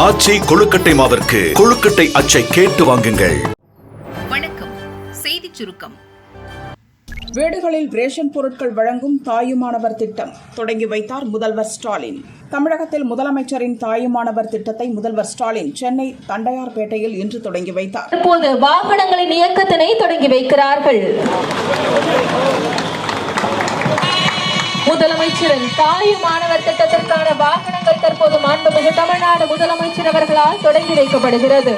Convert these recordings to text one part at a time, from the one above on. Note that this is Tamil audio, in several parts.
ஆச்சி கொழுக்கட்டை மாவிற்கு கொழுக்கட்டை அச்சை கேட்டு வாங்குங்கள். வணக்கம். செய்திச் சுருக்கம். வீடுகளில் ரேஷன் பொருட்கள் வழங்கும் தாயுமானவர் திட்டம் தொடங்கி வைத்தார் முதல்வர் ஸ்டாலின். தமிழகத்தில் முதலமைச்சரின் தாயுமானவர் திட்டத்தை முதல்வர் ஸ்டாலின் சென்னை தண்டையார்பேட்டையில் இன்று தொடங்கி வைத்தார். தற்போது வாகனங்களின் இயக்கத்தினை தொடங்கி வைக்கிறார்கள். முதலமைச்சரின் தாய் மாணவர் திட்டத்திற்கான வாகனங்கள் தற்போது மாண்புமிகு தமிழ்நாடு முதலமைச்சர் அவர்களால் தொடங்கி வைக்கப்படுகிறது.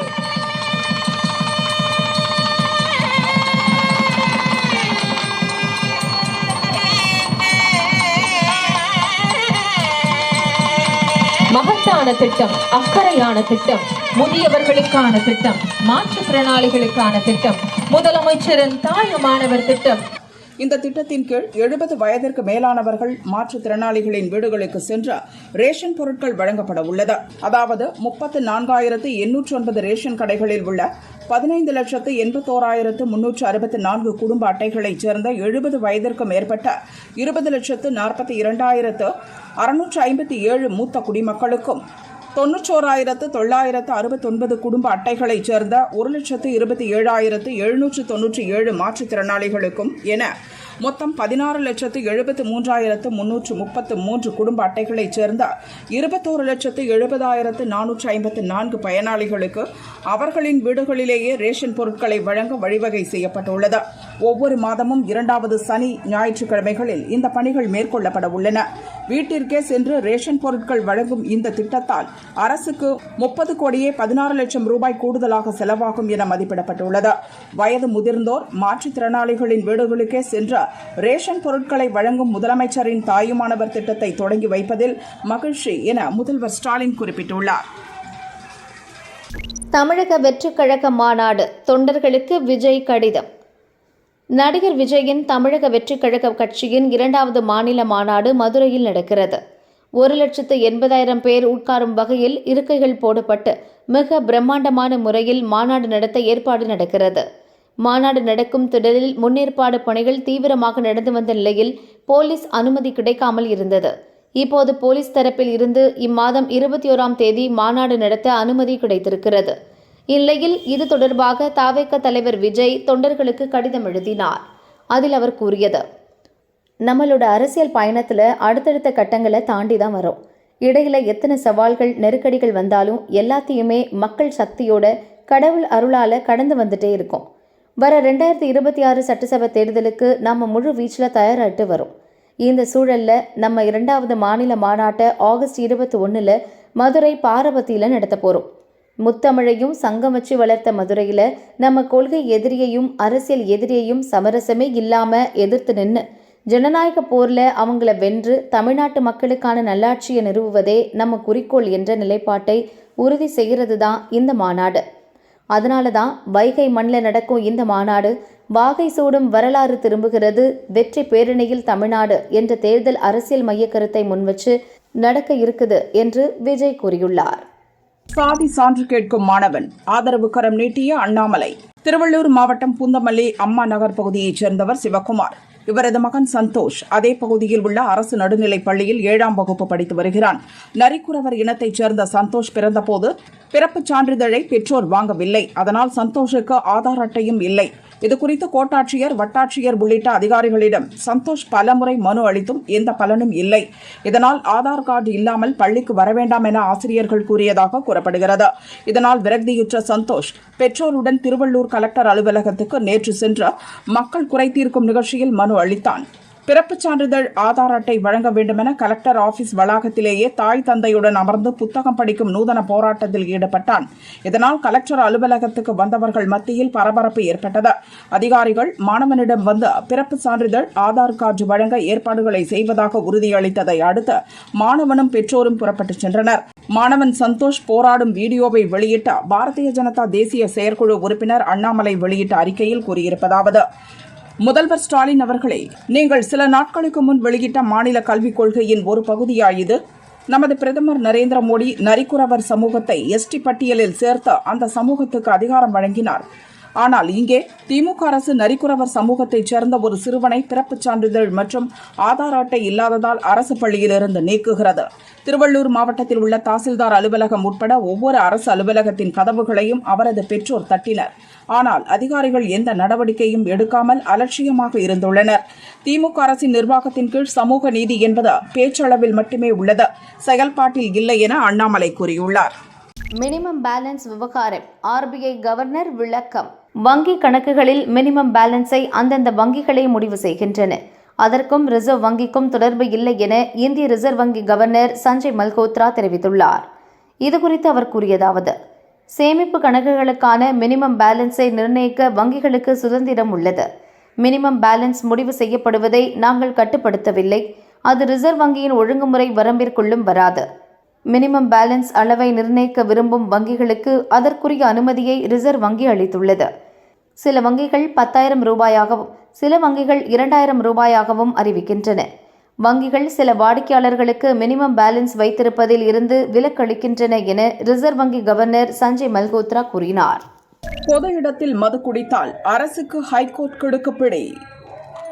மகத்தான திட்டம் அக்கறையான திட்டம் முதியவர்களுக்கான திட்டம் மாற்றுத்திறனாளிகளுக்கான திட்டம் முதலமைச்சரின் தாய் மாணவர் திட்டம் இந்த திட்டத்தின் கீழ் எழுபது வயதிற்கு மேலானவர்கள் மாற்றுத்திறனாளிகளின் வீடுகளுக்கு சென்று ரேஷன் பொருட்கள் வழங்கப்பட உள்ளது. அதாவது முப்பத்து நான்காயிரத்து எண்ணூற்று ஒன்பது ரேஷன் கடைகளில் உள்ள பதினைந்து லட்சத்து எண்பத்தோராயிரத்து முன்னூற்று அறுபத்தி நான்கு குடும்ப அட்டைகளைச் சேர்ந்த எழுபது வயதிற்கு மேற்பட்ட இருபது லட்சத்து நாற்பத்தி இரண்டாயிரத்து அறுநூற்று ஐம்பத்தி ஏழு மூத்த குடிமக்களுக்கும் தொன்னூற்றோராயிரத்து தொள்ளாயிரத்து அறுபத்தொன்பது குடும்ப அட்டைகளைச் சேர்ந்த ஒரு லட்சத்து இருபத்தி ஏழாயிரத்து எழுநூற்று தொன்னூற்றி ஏழு மாற்றுத்திறனாளிகளுக்கும் என மொத்தம் பதினாறு லட்சத்து எழுபத்து மூன்றாயிரத்து முன்னூற்று முப்பத்து மூன்று குடும்ப அட்டைகளைச் சேர்ந்த இருபத்தோரு லட்சத்து எழுபதாயிரத்து நானூற்று ஐம்பத்து நான்கு பயனாளிகளுக்கு அவர்களின் வீடுகளிலேயே ரேஷன் பொருட்களை வழங்க வழிவகை செய்யப்பட்டுள்ளது. ஒவ்வொரு மாதமும் இரண்டாவது சனி ஞாயிற்றுக்கிழமைகளில் இந்த பணிகள் மேற்கொள்ளப்பட உள்ளன. வீட்டிற்கே சென்று ரேஷன் பொருட்கள் வழங்கும் இந்த திட்டத்தால் அரசுக்கு முப்பது கோடியே பதினாறு லட்சம் ரூபாய் கூடுதலாக செலவாகும் என மதிப்பிடப்பட்டுள்ளது. வயது முதிர்ந்தோர் மாற்றுத்திறனாளிகளின் வீடுகளுக்கே சென்று ரேஷன் பொருட்களை வழங்கும் முதலமைச்சரின் தாயுமானவர் திட்டத்தை தொடங்கி வைப்பதில் மகிழ்ச்சி என முதல்வர் ஸ்டாலின் குறிப்பிட்டுள்ளார். தமிழக வெற்றுக்கழக மாநாடு தொண்டர்களுக்கு விஜய் கடிதம். நடிகர் விஜயின் தமிழக வெற்றிக் கழக கட்சியின் இரண்டாவது மாநில மாநாடு மதுரையில் நடக்கிறது. ஒரு லட்சத்து எண்பதாயிரம் பேர் உட்காரும் வகையில் இருக்கைகள் போடப்பட்டு மிக பிரம்மாண்டமான முறையில் மாநாடு நடத்த ஏற்பாடு நடக்கிறது. மாநாடு நடக்கும் திடலில் முன்னேற்பாடு பணிகள் தீவிரமாக நடந்து வந்த நிலையில் போலீஸ் அனுமதி கிடைக்காமல் இருந்தது. இப்போது போலீஸ் தரப்பில் இருந்து இம்மாதம் இருபத்தி ஓராம் தேதி மாநாடு நடத்த அனுமதி கிடைத்திருக்கிறது. இந்நிலையில் இது தொடர்பாக தாவேக தலைவர் விஜய் தொண்டர்களுக்கு கடிதம் எழுதினார். அதில் அவர் கூறியது நம்மளோட அரசியல் பயணத்தில் அடுத்தடுத்த கட்டங்களை தாண்டி தான் வரோம். இடையில எத்தனை சவால்கள் நெருக்கடிகள் வந்தாலும் எல்லாத்தையுமே மக்கள் சக்தியோட கடவுள் அருளால கடந்து வந்துட்டே இருக்கோம். வர ரெண்டாயிரத்தி இருபத்தி ஆறு சட்டசபை தேர்தலுக்கு நம்ம முழு வீச்சில் தயாராகிட்டு வரோம். இந்த சூழலில் நம்ம இரண்டாவது மாநில மாநாட்டை ஆகஸ்ட் இருபத்தி ஒன்றில் மதுரை பாரபத்தியில் நடத்த போகிறோம் முத்தமிழையும் சங்கம் வச்சு வளர்த்த மதுரையில் நம்ம கொள்கை எதிரியையும் அரசியல் எதிரியையும் சமரசமே இல்லாமல் எதிர்த்து நின்று ஜனநாயக போரில் அவங்கள வென்று தமிழ்நாட்டு மக்களுக்கான நல்லாட்சியை நிறுவுவதே நம்ம குறிக்கோள் என்ற நிலைப்பாட்டை உறுதி செய்கிறது தான் இந்த மாநாடு. அதனால தான் வைகை மண்ணில் நடக்கும் இந்த மாநாடு வாகை சூடும் வரலாறு திரும்புகிறது வெற்றி பேரணியில் தமிழ்நாடு என்ற தேர்தல் அரசியல் மைய கருத்தை முன்வச்சு நடக்க இருக்குது என்று விஜய் கூறியுள்ளார். சாதி சான்று கேட்கும் மாணவன். ஆதரவு கரம் நீட்டிய அண்ணாமலை. திருவள்ளூர் மாவட்டம் பூந்தமல்லி அம்மா நகர் பகுதியைச் சேர்ந்தவர் சிவகுமார். இவரது மகன் சந்தோஷ். அதே பகுதியில் உள்ள அரசு நடுநிலைப் பள்ளியில் ஏழாம் வகுப்பு படித்து வருகிறான். நரிக்குறவர் இனத்தைச் சேர்ந்த சந்தோஷ் பிறந்தபோது பிறப்புச் சான்றிதழை பெற்றோர் வாங்கவில்லை. அதனால் சந்தோஷுக்கு ஆதார் அட்டையும் இல்லை. இதுகுறித்து கோட்டாட்சியர் வட்டாட்சியர் உள்ளிட்ட அதிகாரிகளிடம் சந்தோஷ் பலமுறை மனு அளித்தும் எந்த பலனும் இல்லை. இதனால் ஆதார் கார்டு இல்லாமல் பள்ளிக்கு வர வேண்டாம் என ஆசிரியர்கள் கூறியதாக கூறப்படுகிறது. இதனால் விரக்தியுற்ற சந்தோஷ் பெற்றோருடன் திருவள்ளூர் கலெக்டர் அலுவலகத்துக்கு நேற்று சென்று மக்கள் குறை தீர்க்கும் நிகழ்ச்சியில் மனு அளித்தான். பிறப்புச் சான்றிதழ் ஆதார் அட்டை வழங்க வேண்டுமென கலெக்டர் ஆபீஸ் வளாகத்திலேயே தாய் தந்தையுடன் அமர்ந்து புத்தகம் படிக்கும் நூதன போராட்டத்தில் ஈடுபட்டான். இதனால் கலெக்டர் அலுவலகத்துக்கு வந்தவர்கள் மத்தியில் பரபரப்பு ஏற்பட்டது. அதிகாரிகள் மாணவனிடம் வந்து பிறப்பு சான்றிதழ் ஆதார் கார்டு வழங்க ஏற்பாடுகளை செய்வதாக உறுதியளித்ததை அடுத்து மாணவனும் பெற்றோரும் புறப்பட்டுச் சென்றனர். மாணவன் சந்தோஷ் போராடும் வீடியோவை வெளியிட்ட பாரதிய ஜனதா தேசிய செயற்குழு உறுப்பினர் அண்ணாமலை வெளியிட்ட அறிக்கையில் கூறியிருப்பதாவது முதல்வர் ஸ்டாலின் அவர்களே நீங்கள் சில நாட்களுக்கு முன் வெளியிட்ட மாநில கல்விக் கொள்கையின் ஒரு பகுதியா இது? நமது பிரதமர் நரேந்திர மோடி நரிக்குறவர் சமூகத்தை எஸ்டி பட்டியலில் சேர்த்து அந்த சமூகத்துக்கு அதிகாரம் வழங்கினார். ஆனால் இங்கே திமுக அரசு நரிக்குறவர் சமூகத்தைச் சேர்ந்த ஒரு சிறுவனை பிறப்புச் சான்றிதழ் மற்றும் ஆதார் அட்டை இல்லாததால் அரசு பள்ளியிலிருந்து நீக்குகிறது. திருவள்ளூர் மாவட்டத்தில் உள்ள தாசில்தார் அலுவலகம் உட்பட ஒவ்வொரு அரசு அலுவலகத்தின் கதவுகளையும் அவரது பெற்றோர் தட்டினர். ஆனால் அதிகாரிகள் எந்த நடவடிக்கையும் எடுக்காமல் அலட்சியமாக இருந்துள்ளனர். திமுக அரசின் நிர்வாகத்தின் கீழ் சமூக நீதி என்பது பேச்சளவில் மட்டுமே உள்ளது. செயல்பாட்டில் இல்லை என அண்ணாமலை கூறியுள்ளார். மினிமம் பேலன்ஸ் விவகாரம். ஆர்பிஐ கவர்னர் விளக்கம். வங்கி கணக்குகளில் மினிமம் பேலன்ஸை அந்தந்த வங்கிகளே முடிவு செய்கின்றன. அதற்கும் ரிசர்வ் வங்கிக்கும் தொடர்பு இல்லை என இந்திய ரிசர்வ் வங்கி கவர்னர் சஞ்சய் மல்கோத்ரா தெரிவித்துள்ளார். இதுகுறித்து அவர் கூறியதாவது சேமிப்பு கணக்குகளுக்கான மினிமம் பேலன்ஸை நிர்ணயிக்க வங்கிகளுக்கு சுதந்திரம் உள்ளது. மினிமம் பேலன்ஸ் முடிவு செய்யப்படுவதை நாங்கள் கட்டுப்படுத்தவில்லை. அது ரிசர்வ் வங்கியின் ஒழுங்குமுறை வரம்பிற்குள்ளும் வராது. மினிமம் பேலன்ஸ் அளவை நிர்ணயிக்க விரும்பும் வங்கிகளுக்கு அதற்குரிய அனுமதியை ரிசர்வ் வங்கி அளித்துள்ளது. சில வங்கிகள் பத்தாயிரம் ரூபாயாகவும் சில வங்கிகள் இரண்டாயிரம் ரூபாயாகவும் அறிவிக்கின்றன. வங்கிகள் சில வாடிக்கையாளர்களுக்கு மினிமம் பேலன்ஸ் வைத்திருப்பதில் இருந்து விலக்களிக்கின்றன என ரிசர்வ் வங்கி கவர்னர் சஞ்சய் மல்கோத்ரா கூறினார். பொது இடத்தில் மது குடித்தால் அரசுக்கு ஹைகோர்ட் கிடுக்குப்பிடி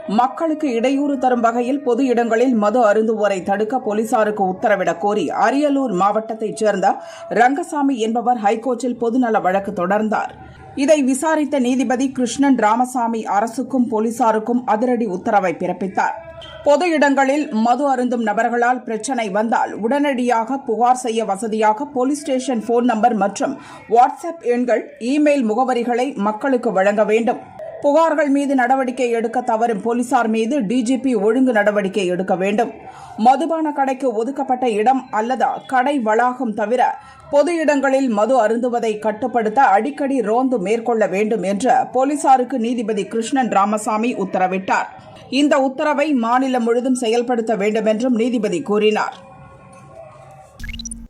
மக்களுக்கு இடையூறு தரும் வகையில் பொது இடங்களில் மது அருந்துவோரை தடுக்க போலீசாருக்கு உத்தரவிடக் கோரி அரியலூர் மாவட்டத்தைச் சேர்ந்த ரங்கசாமி என்பவர் ஹைகோர்ட்டில் பொதுநல வழக்கு தொடர்ந்தார். இதை விசாரித்த நீதிபதி கிருஷ்ணன் ராமசாமி அரசுக்கும் போலீசாருக்கும் அதிரடி உத்தரவை பிறப்பித்தார். பொது இடங்களில் மது அருந்தும் நபர்களால் பிரச்சினை வந்தால் உடனடியாக புகார் செய்ய வசதியாக போலீஸ் ஸ்டேஷன் போன் நம்பர் மற்றும் வாட்ஸ்அப் எண்கள் இமெயில் முகவரிகளை மக்களுக்கு வழங்க வேண்டும். புகார்கள் மீது நடவடிக்கை எடுக்க தவறும் போலீசார் மீது டிஜிபி ஒழுங்கு நடவடிக்கை எடுக்க வேண்டும். மதுபான கடைக்கு ஒதுக்கப்பட்ட இடம் அல்லது கடை வளாகம் தவிர பொது இடங்களில் மது அருந்துவதை கட்டுப்படுத்த அடிக்கடி ரோந்து மேற்கொள்ள வேண்டும் என்று போலீசாருக்கு நீதிபதி கிருஷ்ணன் ராமசாமி உத்தரவிட்டார். இந்த உத்தரவை மாநிலம் முழுதும் செயல்படுத்த வேண்டும் என்றும் நீதிபதி கூறினார்.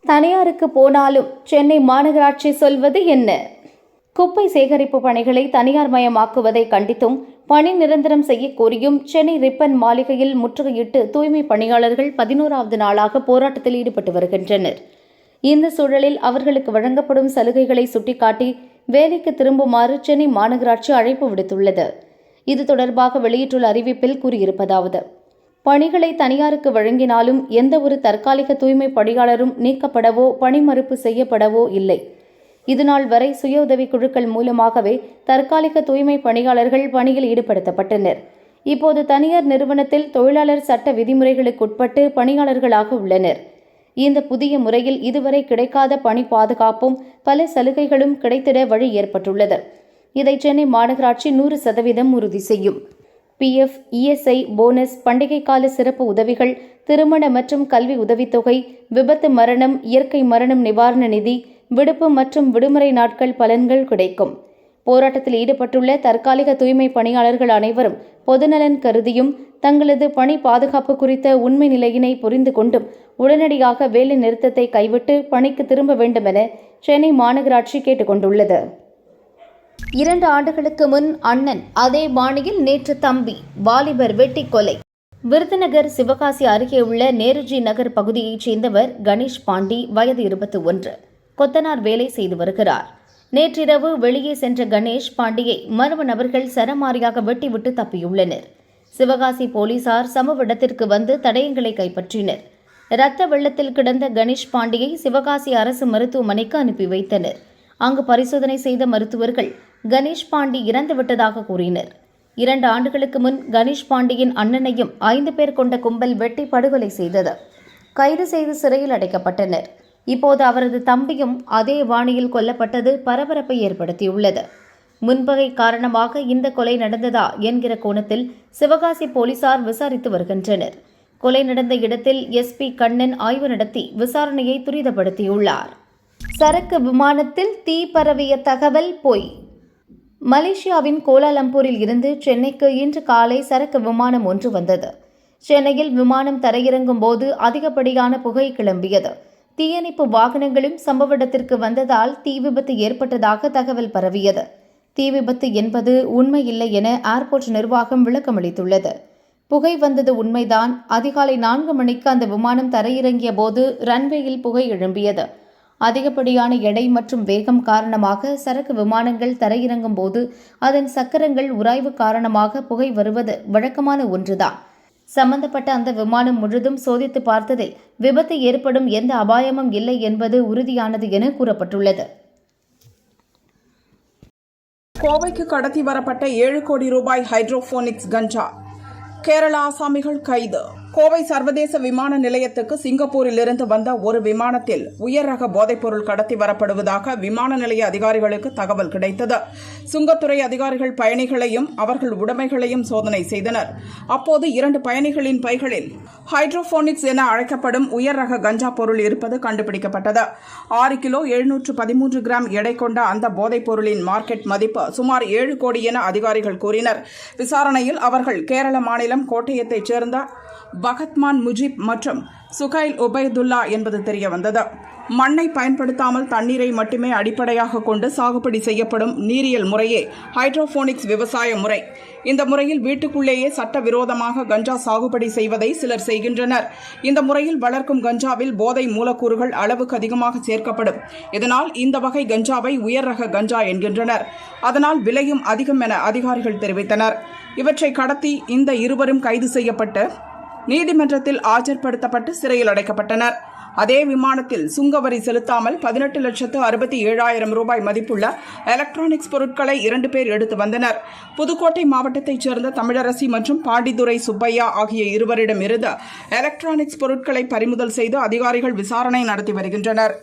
தனியாருக்கு போனாலும் சென்னை மாநகராட்சி சொல்வது என்ன? குப்பை சேகரிப்பு பணிகளை தனியார் மயமாக்குவதை கண்டித்தும் பணி நிரந்தரம் செய்ய கோரியும் சென்னை ரிப்பன் மாளிகையில் முற்றுகையிட்டு தூய்மை பணியாளர்கள் பதினோராவது நாளாக போராட்டத்தில் ஈடுபட்டு வருகின்றனர். இந்த சூழலில் அவர்களுக்கு வழங்கப்படும் சலுகைகளை சுட்டிக்காட்டி வேலைக்கு திரும்புமாறு சென்னை மாநகராட்சி அழைப்பு விடுத்துள்ளது. இது தொடர்பாக வெளியிட்டுள்ள அறிவிப்பில் கூறியிருப்பதாவது பணிகளை தனியாருக்கு வழங்கினாலும் எந்த ஒரு தற்காலிக தூய்மை பணியாளரும் நீக்கப்படவோ பணிமறுப்பு செய்யப்படவோ இல்லை. இதுநாள் வரை சுய உதவிக் குழுக்கள் மூலமாகவே தற்காலிக தூய்மை பணியாளர்கள் பணியில் ஈடுபடுத்தப்பட்டனர் இப்போது தனியார் நிறுவனத்தில் தொழிலாளர் சட்ட விதிமுறைகளுக்குட்பட்டு பணியாளர்களாக உள்ளனர். இந்த புதிய முறையில் இதுவரை கிடைக்காத பணி பாதுகாப்பும் பல சலுகைகளும் கிடைத்திட வழி ஏற்பட்டுள்ளது. இதை சென்னை மாநகராட்சி நூறு சதவீதம் உறுதி செய்யும். பிஎஃப் இஎஸ்ஐ போனஸ் பண்டிகை கால சிறப்பு உதவிகள் திருமண மற்றும் கல்வி உதவித்தொகை விபத்து மரணம் இயற்கை மரணம் நிவாரண நிதி விடுப்பு மற்றும் விடுமுறை நாட்கள் பலன்கள் கிடைக்கும். போராட்டத்தில் ஈடுபட்டுள்ள தற்காலிக தூய்மை பணியாளர்கள் அனைவரும் பொதுநலன் கருதியும் தங்களது பணி பாதுகாப்பு குறித்த உண்மை நிலையினை புரிந்து கொண்டும் உடனடியாக வேலை நிறுத்தத்தை கைவிட்டு பணிக்கு திரும்ப வேண்டும் என சென்னை மாநகராட்சி கேட்டுக்கொண்டுள்ளது. இரண்டு ஆண்டுகளுக்கு முன் அண்ணன் அதே பாணியில் நேற்று தம்பி வாலிபர் வெட்டி கொலை விருதுநகர் சிவகாசி அருகே உள்ள நேருஜி நகர் பகுதியைச் சேர்ந்தவர் கணேஷ் பாண்டி வயது இருபத்தி ஒன்று. கொத்தனார் வேலை செய்து வருகிறார். நேற்றிரவு வெளியே சென்ற கணேஷ் பாண்டியை மர்ம நபர்கள் சரமாரியாக வெட்டிவிட்டு தப்பியுள்ளனர். சிவகாசி போலீசார் சம்பவ இடத்திற்கு வந்து தடயங்களை கைப்பற்றினர். இரத்த வெள்ளத்தில் கிடந்த கணேஷ் பாண்டியை சிவகாசி அரசு மருத்துவமனைக்கு அனுப்பி வைத்தனர். அங்கு பரிசோதனை செய்த மருத்துவர்கள் கணேஷ் பாண்டி இறந்துவிட்டதாக கூறினர். இரண்டு ஆண்டுகளுக்கு முன் கணேஷ் பாண்டியின் அண்ணனையும் ஐந்து பேர் கொண்ட கும்பல் வெட்டி படுகொலை செய்தது. கைது செய்து சிறையில் அடைக்கப்பட்டனர். இப்போது அவரது தம்பியும் அதே வாணியில் கொல்லப்பட்டது பரபரப்பை ஏற்படுத்தியுள்ளது. முன்பகை காரணமாக இந்த கொலை நடந்ததா என்கிற கோணத்தில் சிவகாசி போலீசார் விசாரித்து வருகின்றனர். கொலை நடந்த இடத்தில் எஸ்பி கண்ணன் ஆய்வு நடத்தி விசாரணையை துரிதப்படுத்தியுள்ளார். சரக்கு விமானத்தில் தீ பரவிய தகவல் பொய். மலேசியாவின் கோலாலம்பூரில் இருந்து சென்னைக்கு இன்று காலை சரக்கு விமானம் ஒன்று வந்தது. சென்னையில் விமானம் தரையிறங்கும் போது அதிகப்படியான புகை கிளம்பியது. தீயணைப்பு வாகனங்களும் சம்பவ இடத்திற்கு வந்ததால் தீ விபத்து ஏற்பட்டதாக தகவல் பரவியது. தீ விபத்து என்பது உண்மையில்லை என ஏர்போர்ட் நிர்வாகம் விளக்கமளித்துள்ளது புகை வந்தது உண்மைதான். அதிகாலை நான்கு மணிக்கு அந்த விமானம் தரையிறங்கிய போது ரன்வேயில் புகை எழும்பியது. அதிகப்படியான எடை மற்றும் வேகம் காரணமாக சரக்கு விமானங்கள் தரையிறங்கும் போது அதன் சக்கரங்கள் உராய்வு காரணமாக புகை வருவது வழக்கமான ஒன்றுதான். சம்பந்தப்பட்ட அந்த விமானம் முழுதும் சோதித்து பார்த்ததில் விபத்து ஏற்படும் எந்த அபாயமும் இல்லை என்பது உறுதியானது என கூறப்பட்டுள்ளது. கோவைக்கு கடத்தி வரப்பட்ட ஏழு கோடி ரூபாய் ஹைட்ரோபோனிக்ஸ் கஞ்சா. கேரள ஆசாமிகள் கைது. கோவை சர்வதேச விமான நிலையத்துக்கு சிங்கப்பூரிலிருந்து வந்த ஒரு விமானத்தில் உயர் ரக போதைப்பொருள் கடத்தி வரப்படுவதாக விமான நிலைய அதிகாரிகளுக்கு தகவல் கிடைத்தது. சுங்கத்துறை அதிகாரிகள் பயணிகளையும் அவர்கள் உடைமைகளையும் சோதனை செய்தனர். அப்போது இரண்டு பயணிகளின் பைகளில் ஹைட்ரோபோனிக்ஸ் என அழைக்கப்படும் உயர் ரக கஞ்சா பொருள் இருப்பது கண்டுபிடிக்கப்பட்டது. ஆறு கிலோ எழுநூற்று பதிமூன்று கிராம் எடை கொண்ட அந்த போதைப் பொருளின் மார்க்கெட் மதிப்பு சுமார் ஏழு கோடி என அதிகாரிகள் கூறினர். விசாரணையில் அவர்கள் கேரள மாநிலம் கோட்டயத்தைச் சேர்ந்த பகத்மான் முஜிப் மற்றும் சுகைல் உபயதுல்லா என்பது தெரிய வந்தது மண்ணை பயன்படுத்தாமல் தண்ணீரை மட்டுமே அடிப்படையாக கொண்டு சாகுபடி செய்யப்படும் நீரியல் முறையே ஹைட்ரோபோனிக்ஸ் விவசாய முறை. இந்த முறையில் வீட்டுக்குள்ளேயே சட்டவிரோதமாக கஞ்சா சாகுபடி செய்வதை சிலர் செய்கின்றனர். இந்த முறையில் வளர்க்கும் கஞ்சாவில் போதை மூலக்கூறுகள் அளவுக்கு அதிகமாக சேர்க்கப்படும். இதனால் இந்த வகை கஞ்சாவை உயர் ரக கஞ்சா என்கின்றனர். அதனால் விலையும் அதிகம் என அதிகாரிகள் தெரிவித்தனர். இவற்றை கடத்தி இந்த இருவரும் கைது செய்யப்பட்டு நீதிமன்றத்தில் ஆஜர்படுத்தப்பட்டு சிறையில் அடைக்கப்பட்டனர். அதே விமானத்தில் சுங்கவரி செலுத்தாமல் பதினெட்டு லட்சத்து அறுபத்தி ஏழாயிரம் ரூபாய் மதிப்புள்ள எலக்ட்ரானிக்ஸ் பொருட்களை இரண்டு பேர் எடுத்து வந்தனர். புதுக்கோட்டை மாவட்டத்தைச் சேர்ந்த தமிழரசி மற்றும் பாண்டிதுரை சுப்பையா ஆகிய இருவரிடமிருந்து எலக்ட்ரானிக்ஸ் பொருட்களை பறிமுதல் செய்து அதிகாரிகள் விசாரணை நடத்தி வருகின்றனர்.